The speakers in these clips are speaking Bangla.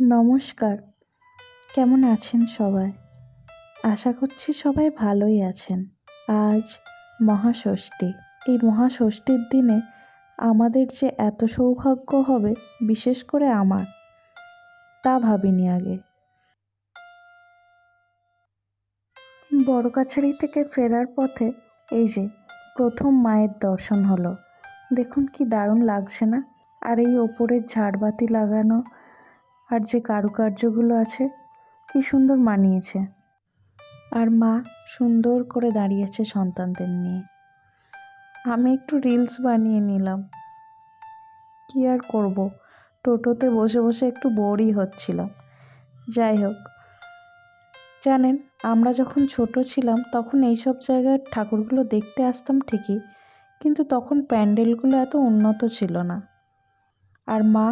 নমস্কার। কেমন আছেন সবাই? আশা করছি সবাই ভালোই আছেন। আজ মহাষষ্ঠী। এই মহাষষ্ঠীর দিনে আমাদের যে এত সৌভাগ্য হবে, বিশেষ করে আমার, তা ভাবিনি আগে। বড়কাছারি থেকে ফেরার পথে এই যে প্রথম মায়ের দর্শন হলো। দেখুন কি দারুণ লাগছে না? আর এই ওপরের ঝাড়বাতি লাগানো আর যে কারুকার্যগুলো আছে, কি সুন্দর মানিয়েছে। আর মা সুন্দর করে দাঁড়িয়েছে সন্তানদের নিয়ে। আমি একটু রিলস বানিয়ে নিলাম। কি আর করব? টোটোতে বসে বসে একটু বোরই হচ্ছিলাম। যাই হোক, জানেন, আমরা যখন ছোট ছিলাম, তখন এইসব জায়গার ঠাকুরগুলো দেখতে আসতাম ঠিকই, কিন্তু তখন প্যান্ডেলগুলো এত উন্নত ছিল না। আর মা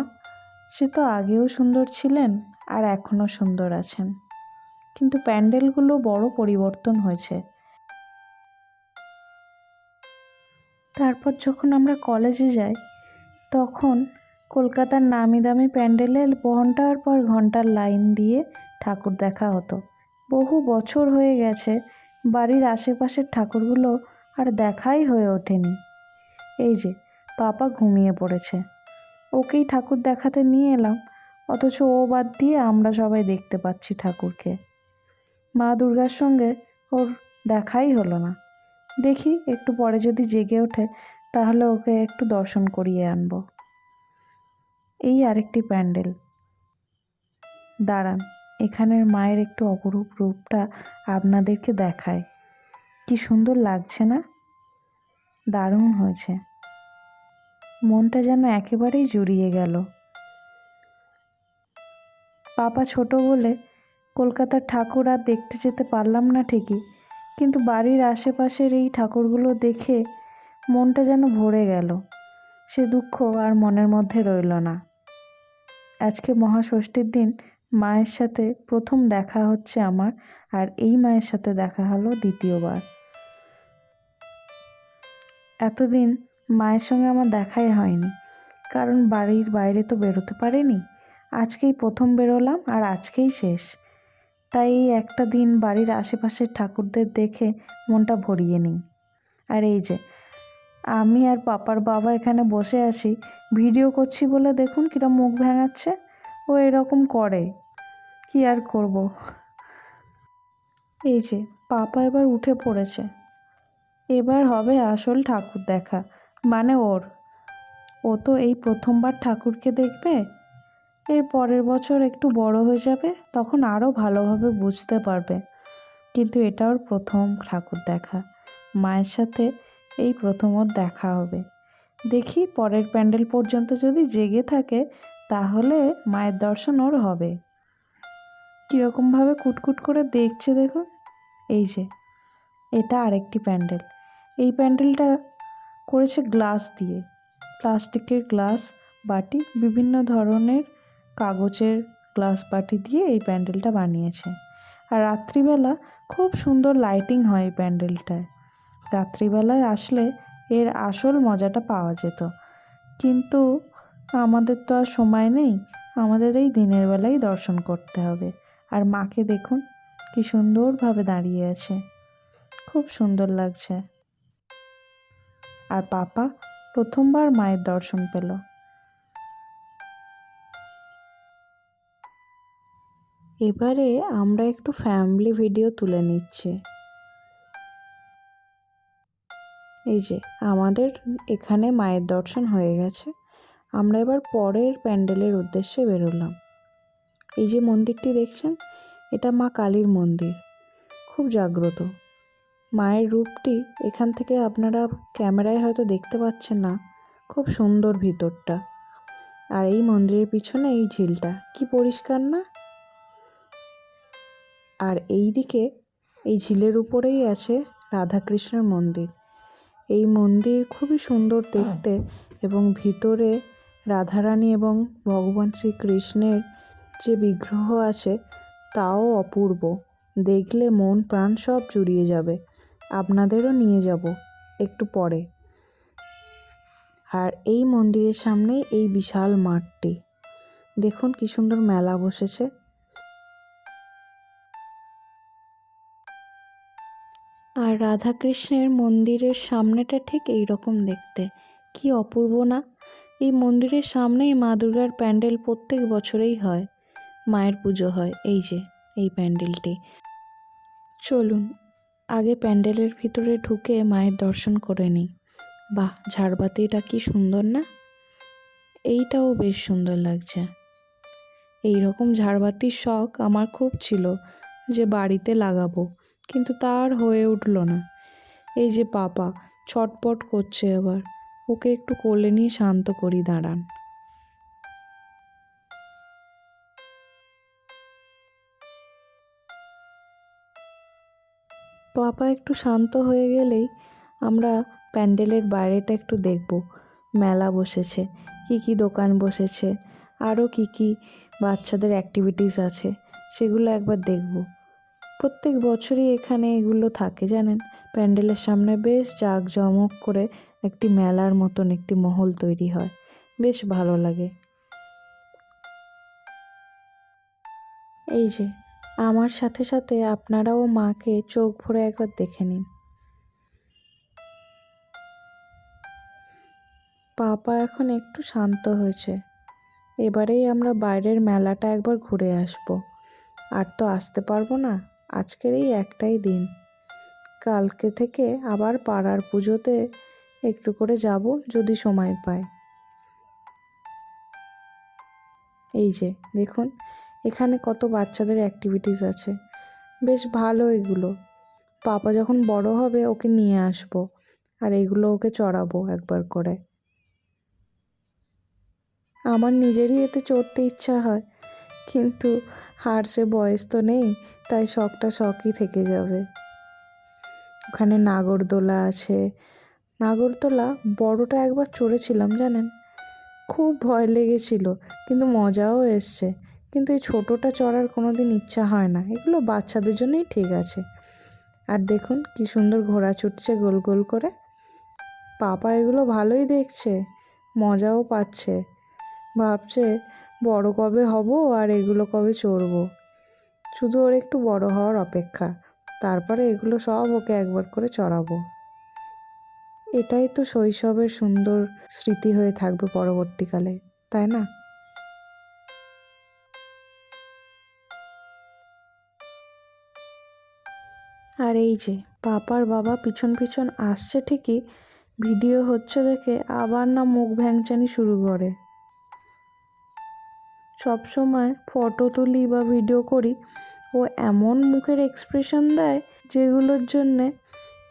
সে তো আগেও সুন্দর ছিলেন আর এখনও সুন্দর আছেন। কিন্তু প্যান্ডেলগুলো বড় পরিবর্তন হয়েছে। তারপর যখন আমরা কলেজে যাই, তখন কলকাতার নামি দামি প্যান্ডেলে ঘণ্টার পর ঘণ্টার লাইন দিয়ে ঠাকুর দেখা হতো। বহু বছর হয়ে গেছে, বাড়ির আশেপাশের ঠাকুরগুলো আর দেখাই হয়ে ওঠেনি। এই যে, পাপা ঘুমিয়ে পড়েছে। ওকেই ঠাকুর দেখাতে নিয়ে এলাম। অথচ ও বাদ দিয়ে আমরা সবাই দেখতে পাচ্ছি ঠাকুরকে। মা দুর্গার সঙ্গে ওর দেখাই হলো না। দেখি একটু পরে যদি জেগে ওঠে, তাহলে ওকে একটু দর্শন করিয়ে আনব। এই আরেকটি প্যান্ডেল। দাঁড়ান, এখানের মায়ের একটু অপরূপ রূপটা আপনাদেরকে দেখায় কি সুন্দর লাগছে না? দারুণ হয়েছে। মনটা যেন একেবারেই জুড়িয়ে গেল। পাপা ছোট বলে কলকাতার ঠাকুর আর দেখতে যেতে পারলাম না ঠিকই, কিন্তু বাড়ির আশেপাশের এই ঠাকুরগুলো দেখে মনটা যেন ভরে গেল। সে দুঃখ আর মনের মধ্যে রইল না। আজকে মহাষষ্ঠীর দিন মায়ের সাথে প্রথম দেখা হচ্ছে আমার, আর এই মায়ের সাথে দেখা হলো দ্বিতীয়বার। এতদিন মায়ের সঙ্গে আমার দেখাই হয়নি। কারণ বাড়ির বাইরে তো বেরোতে পারিনি। আজকেই প্রথম বেরোলাম আর আজকেই শেষ। তাই একটা দিন বাড়ির আশেপাশের ঠাকুরদের দেখে মনটা ভরিয়ে নিই। আর এই যে, আমি আর পাপার বাবা এখানে বসে আছি। ভিডিও করছি বলে দেখুন কিরম মুখ ভেঙাচ্ছে। ও এরকম করে। কি আর করব? এই যে, পাপা এবার উঠে পড়েছে। এবার হবে আসল ঠাকুর দেখা। মানে ওর? ও তো এই প্রথমবার ঠাকুরকে দেখবে? এর পরের বছর একটু বড় হয়ে যাবে, তখন আরও ভালোভাবে বুঝতে পারবে। কিন্তু এটা ওর প্রথম ঠাকুর দেখা। মায়ের সাথে এই প্রথম ওর দেখা হবে। দেখি পরের প্যান্ডেল পর্যন্ত যদি জেগে থাকে, তাহলে মায়ের দর্শন ওর হবে। কীরকমভাবে কুটকুট করে দেখছে দেখুন। এই যে, এটা আরেকটি প্যান্ডেল। এই প্যান্ডেলটা করেছে গ্লাস দিয়ে। প্লাস্টিকের গ্লাস, বাটি, বিভিন্ন ধরনের কাগজের গ্লাস বাটি দিয়ে এই প্যান্ডেলটা বানিয়েছে। আর রাত্রিবেলা খুব সুন্দর লাইটিং হয় এই প্যান্ডেলটায়। রাত্রিবেলায় আসলে এর আসল মজাটা পাওয়া যেত। কিন্তু আমাদের তো আর সময় নেই, আমাদের এই দিনের বেলায় দর্শন করতে হবে। আর মাকে দেখুন, কি সুন্দরভাবে দাঁড়িয়ে আছে। খুব সুন্দর লাগছে। আর পাপা প্রথমবার মায়ের দর্শন পেল। এবারে আমরা একটু ফ্যামিলি ভিডিও তুলে নিচ্ছি। এই যে, আমাদের এখানে মায়ের দর্শন হয়ে গেছে। আমরা এবার পরের প্যান্ডেলের উদ্দেশ্যে বেরোলাম। এই যে মন্দিরটি দেখছেন, এটা মা কালীর মন্দির। খুব জাগ্রত। মায়ের রূপটি এখান থেকে আপনারা ক্যামেরায় হয়তো দেখতে পাচ্ছেন না। খুব সুন্দর ভিতরটা। আর এই মন্দিরের পিছনে এই ঝিলটা। কি পরিষ্কার না? আর এই দিকে এই ঝিলের উপরেই আছে রাধাকৃষ্ণের মন্দির। এই মন্দির খুবই সুন্দর দেখতে এবং ভিতরে রাধারানী এবং ভগবান শ্রীকৃষ্ণের যে বিগ্রহ আছে, তাও অপূর্ব। দেখলে মন প্রাণ সব জুড়িয়ে যাবে। আপনাদেরও নিয়ে যাব একটু পরে। আর এই মন্দিরের সামনেই এই বিশাল মাঠটি। দেখুন কি সুন্দর মেলা বসেছে। আর রাধাকৃষ্ণের মন্দিরের সামনেটা ঠিক এই রকম দেখতে। কি অপূর্ব না? এই মন্দিরের সামনেই মা দুর্গার প্যান্ডেল প্রত্যেক বছরেই হয়। মায়ের পুজো হয়। এই যে, এই প্যান্ডেলটি। চলুন আগে প্যান্ডেলের ভিতরে ঢুকে মায়ের দর্শন করে নিই। বাহ, ঝাড়বাতিটা কি সুন্দর না? এইটাও বেশ সুন্দর লাগছে। এই রকম ঝাড়বাতির শখ আমার খুব ছিল যে বাড়িতে লাগাবো, কিন্তু তার হয়ে উঠল না। এই যে পাপা, ছটপট করছে এবার। ওকে একটু কোলে নিয়ে শান্ত করি, দাঁড়ান। পাপা একটু শান্ত হয়ে গেলেই আমরা প্যান্ডেলের বাইরেটা একটু দেখব। মেলা বসেছে, কি কি দোকান বসেছে, আরও কি কি বাচ্চাদের অ্যাক্টিভিটিস আছে, সেগুলো একবার দেখব। প্রত্যেক বছরই এখানে এগুলো থাকে, জানেন? প্যান্ডেলের সামনে বেশ জাঁকজমক করে একটি মেলার মতন একটি মহল তৈরি হয়, বেশ ভালো লাগে। এই যে আমার সাথে সাথে আপনারাও মাকে চোখ ভরে একবার দেখে নিন। পাপা এখন একটু শান্ত হয়েছে। এবারেই আমরা বাইরের মেলাটা একবার ঘুরে আসব। আর তো আসতে পারব না, আজকের এই একটাই দিন। কালকে থেকে আবার পাড়ার পুজোতে একটু করে যাব যদি সময় পাই। এই যে, দেখুন এখানে কত বাচ্চাদের অ্যাক্টিভিটিস আছে। বেশ ভালো এগুলো। পাপা যখন বড় হবে, ওকে নিয়ে আসব আর এগুলো ওকে চড়াবো একবার করে। আমার নিজেরই এতে চড়তে ইচ্ছা হয়, কিন্তু হার সে বয়স তো নেই, তাই শখটা শখই থেকে যাবে। ওখানে নাগরদোলা আছে। নাগরদোলা বড়টা একবার চড়েছিলাম, জানেন? খুব ভয় লেগেছিল, কিন্তু মজাও এসছে। কিন্তু এই ছোটোটা চড়ার কোনো দিন ইচ্ছা হয় না। এগুলো বাচ্চাদের জন্যই ঠিক আছে। আর দেখুন কি সুন্দর ঘোড়া ছুটছে গোল গোল করে। পাপা এগুলো ভালোই দেখছে, মজাও পাচ্ছে। ভাবছে বড় কবে হব আর এগুলো কবে চড়বো। শুধু ওর একটু বড় হওয়ার অপেক্ষা। তারপরে এগুলো সব ওকে একবার করে চড়াবো। এটাই তো শৈশবের সুন্দর স্মৃতি হয়ে থাকবে পরবর্তীকালে, তাই না? আর এই যে, পাপার বাবা পিছন পিছন আসছে ঠিকই, ভিডিও হচ্ছে দেখে আবার না মুখ ভ্যাংচানি শুরু করে। সব সময় ফটো তুলি বা ভিডিও করি, ও এমন মুখের এক্সপ্রেশন দেয় যেগুলোর জন্যে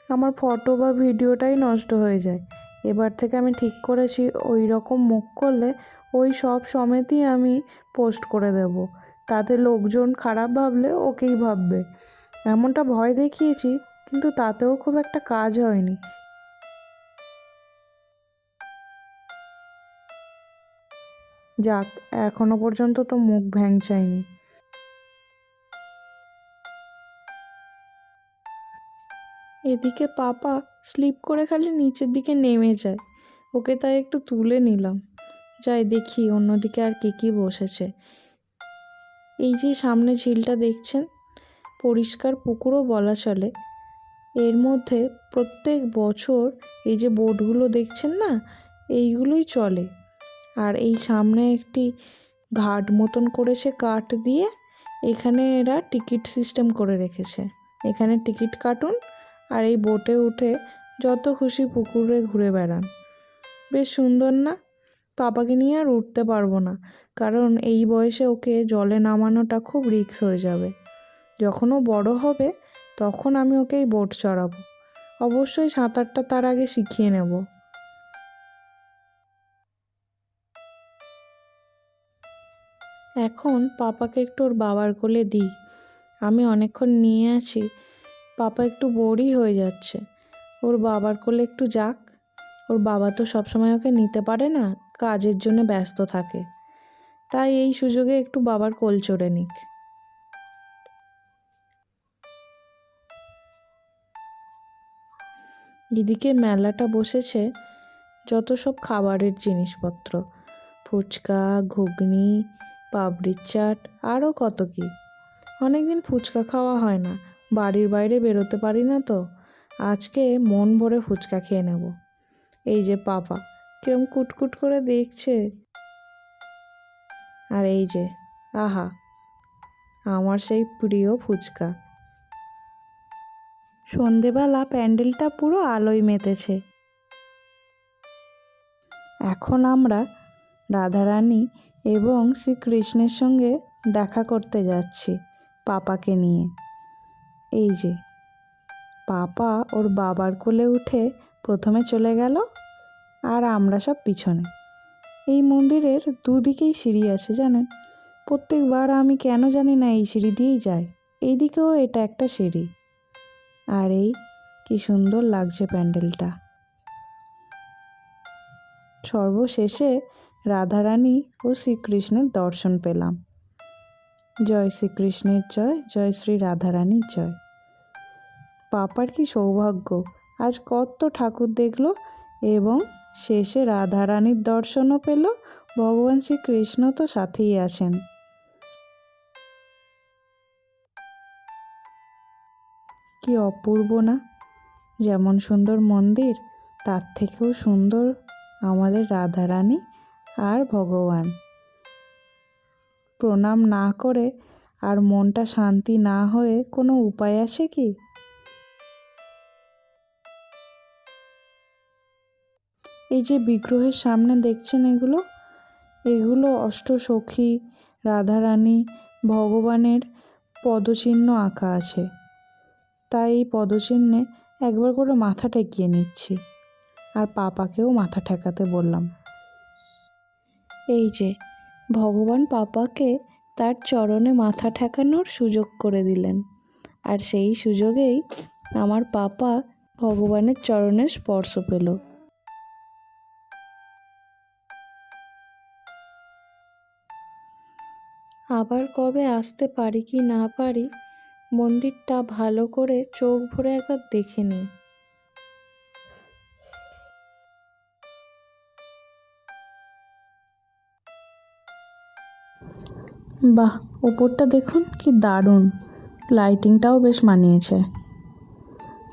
আমার ফটো বা ভিডিওটাই নষ্ট হয়ে যায়। এবার থেকে আমি ঠিক করেছি ওই রকম মুখ করলে ওই সব সমেতই আমি পোস্ট করে দেব। তাতে লোকজন খারাপ ভাবলে ওকেই ভাববে। এমনটা ভয় দেখিয়েছি, কিন্তু তাতেও খুব একটা কাজ হয়নি। যাক, এখনও পর্যন্ত তো মুখ ভ্যাংচায়নি। এদিকে পাপা স্লিপ করে খালি নিচের দিকে নেমে যায়। ওকে তাই একটু তুলে নিলাম। যাই দেখি অন্যদিকে আর কী কী বসেছে। এই যে সামনে ঝিলটা দেখছেন? পরিষ্কার পুকুরও বলা চলে। এর মধ্যে প্রত্যেক বছর এই যে বোটগুলো দেখছেন না, এইগুলোই চলে। আর এই সামনে একটি ঘাট মতন করেছে কাঠ দিয়ে, এখানে এরা টিকিট সিস্টেম করে রেখেছে। এখানে টিকিট কাটুন আর এই বোটে উঠে যত খুশি পুকুরে ঘুরে বেড়ান। বেশ সুন্দর না? পাপাকে নিয়ে আর উঠতে পারব না, কারণ এই বয়সে ওকে জলে নামানোটা খুব রিস্ক হয়ে যাবে। যখন ও বড় হবে, তখন আমি ওকে এই বোট চড়াবো। অবশ্যই সাঁতারটা তার আগে শিখিয়ে নেব। এখন পাপাকে একটু ওর বাবার কোলে দিই। আমি অনেকক্ষণ নিয়ে আছি পাপা একটু বোরই হয়ে যাচ্ছে। ওর বাবার কোলে একটু যাক। ওর বাবা তো সবসময় ওকে নিতে পারে না, কাজের জন্য ব্যস্ত থাকে। তাই এই সুযোগে একটু বাবার কোল চড়ে নিক। এদিকে মেলাটা বসেছে যত সব খাবারের জিনিসপত্র। ফুচকা, ঘুগনি, পাপড়ির চাট আরও কত কী। অনেক দিন ফুচকা খাওয়া হয় না, বাড়ির বাইরে বেরোতে পারি না তো। আজকে মন ভরে ফুচকা খেয়ে নেব। এই যে পাপা, কিরম কুটকুট করে দেখছে। আর এই যে, আহা, আমার সেই প্রিয় ফুচকা। সন্ধেবেলা প্যান্ডেলটা পুরো আলোয় মেতেছে। এখন আমরা রাধারানী এবং শ্রীকৃষ্ণের সঙ্গে দেখা করতে যাচ্ছি পাপাকে নিয়ে। এই যে, পাপা ওর বাবার কোলে উঠে প্রথমে চলে গেল আর আমরা সব পিছনে। এই মন্দিরের দুদিকেই সিঁড়ি আছে, জানেন? প্রত্যেকবার আমি কেন জানি না এই সিঁড়ি দিয়েই যাই। এইদিকেও এটা একটা সিঁড়ি। আর এই কি সুন্দর লাগছে প্যান্ডেলটা। সর্বশেষে রাধারানী ও শ্রীকৃষ্ণের দর্শন পেলাম। জয় শ্রীকৃষ্ণের জয় জয় শ্রী রাধারানীর জয়। পাপার কি সৌভাগ্য, আজ কত ঠাকুর দেখল এবং শেষে রাধারানীর দর্শনও পেল, ভগবান শ্রীকৃষ্ণ তো সাথেই আছেন। কি অপূর্ব না? যেমন সুন্দর মন্দির, তার থেকেও সুন্দর আমাদের রাধারানী আর ভগবান। প্রণাম না করে আর মনটা শান্তি না হয়ে কোনো উপায় আছে কি? এই যে বিগ্রহের সামনে দেখছেন এগুলো? এগুলো অষ্টসখী, রাধারানী, ভগবানের পদচিহ্ন আঁকা আছে। তাই এই পদচিহ্নে একবার করে মাথা ঠেকিয়ে নিচ্ছি। আর পাপাকেও মাথা ঠেকাতে বললাম। এই যে, ভগবান পাপাকে তার চরণে মাথা ঠেকানোর সুযোগ করে দিলেন। আর সেই সুযোগেই আমার পাপা ভগবানের চরণে স্পর্শ পেল। আবার কবে আসতে পারি কি না পারি মন্দিরটা ভালো করে চোখ ভরে একবার দেখে নিই বাহ, ওপরটা দেখুন কি দারুণ। লাইটিংটাও বেশ মানিয়েছে।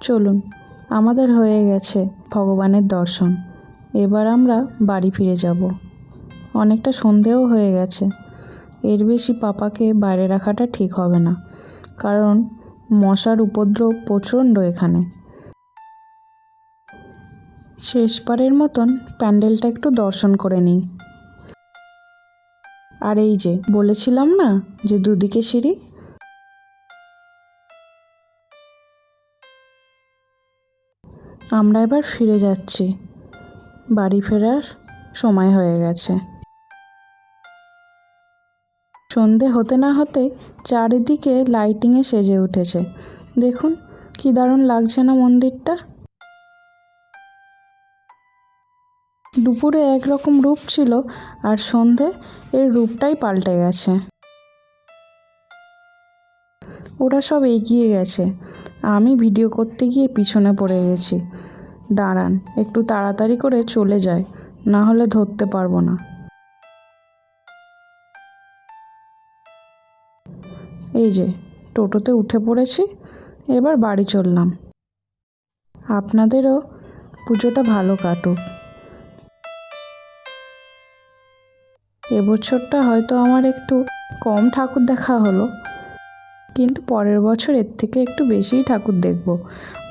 চলুন, আমাদের হয়ে গেছে ভগবানের দর্শন। এবার আমরা বাড়ি ফিরে যাব। অনেকটা সন্ধেও হয়ে গেছে। এর বেশি পাপাকে বাইরে রাখাটা ঠিক হবে না। কারণ মশার উপদ্রব প্রচণ্ড এখানে। শেষবারের মতন প্যান্ডেলটা একটু দর্শন করে নিই। আর এই যে, বলেছিলাম না যে দুদিকে সিঁড়ি? আমরা এবার ফিরে যাচ্ছি। বাড়ি ফেরার সময় হয়ে গেছে। সন্ধে হতে না হতে চারিদিকে লাইটিংয়ে সেজে উঠেছে। দেখুন, কি দারুণ লাগছে না মন্দিরটা। দুপুরে একরকম রূপ ছিল আর সন্ধে এর রূপটাই পাল্টে গেছে। ওরা সব এগিয়ে গেছে। আমি ভিডিও করতে গিয়ে পিছনে পড়ে গেছি। দাঁড়ান, একটু তাড়াতাড়ি করে চলে যায় না হলে ধরতে পারব না। এই যে, টোটোতে উঠে পড়েছি, এবার বাড়ি চললাম। আপনাদেরও পুজোটা ভালো কাটুক। এবছরটা হয়তো আমার একটু কম ঠাকুর দেখা হলো, কিন্তু পরের বছর এর থেকে একটু বেশিই ঠাকুর দেখব।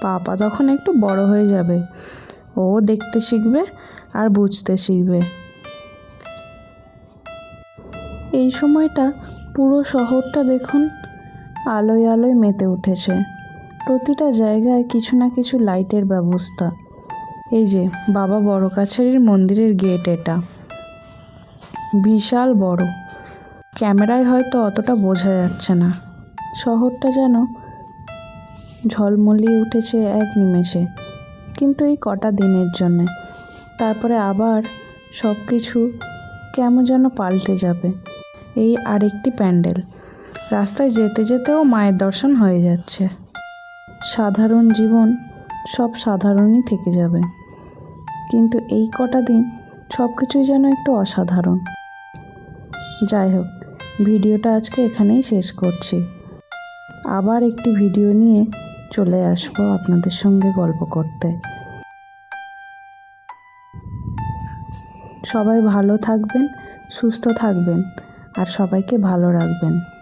পাপা তখন একটু বড় হয়ে যাবে, ও দেখতে শিখবে আর বুঝতে শিখবে। এই সময়টা পুরো শহরটা দেখুন, আলোয় আলোয় মেতে উঠেছে। প্রতিটা জায়গায় কিছু না কিছু লাইটের ব্যবস্থা। এই যে, বাবা বড় কাছারির মন্দিরের গেট এটা। বিশাল বড়। ক্যামেরায় হয়তো অতটা বোঝা যাচ্ছে না। শহরটা যেন ঝলমলিয়ে উঠেছে এক নিমেষে, কিন্তু এই কটা দিনের জন্যে। তারপরে আবার সব কিছু কেমন যেন পাল্টে যাবে। এই আরেকটি প্যান্ডেল। রাস্তায় যেতে যেতেও মায়ের দর্শন হয়ে যাচ্ছে। সাধারণ জীবন সব সাধারণই থেকে যাবে। কিন্তু এই কটা দিন সব কিছুই যেন একটু অসাধারণ। যাই হোক, ভিডিওটা আজকে এখানেই শেষ করছি। আবার একটি ভিডিও নিয়ে চলে আসব আপনাদের সঙ্গে গল্প করতে। সবাই ভালো থাকবেন, সুস্থ থাকবেন। আর সবাইকে ভালো রাখবেন।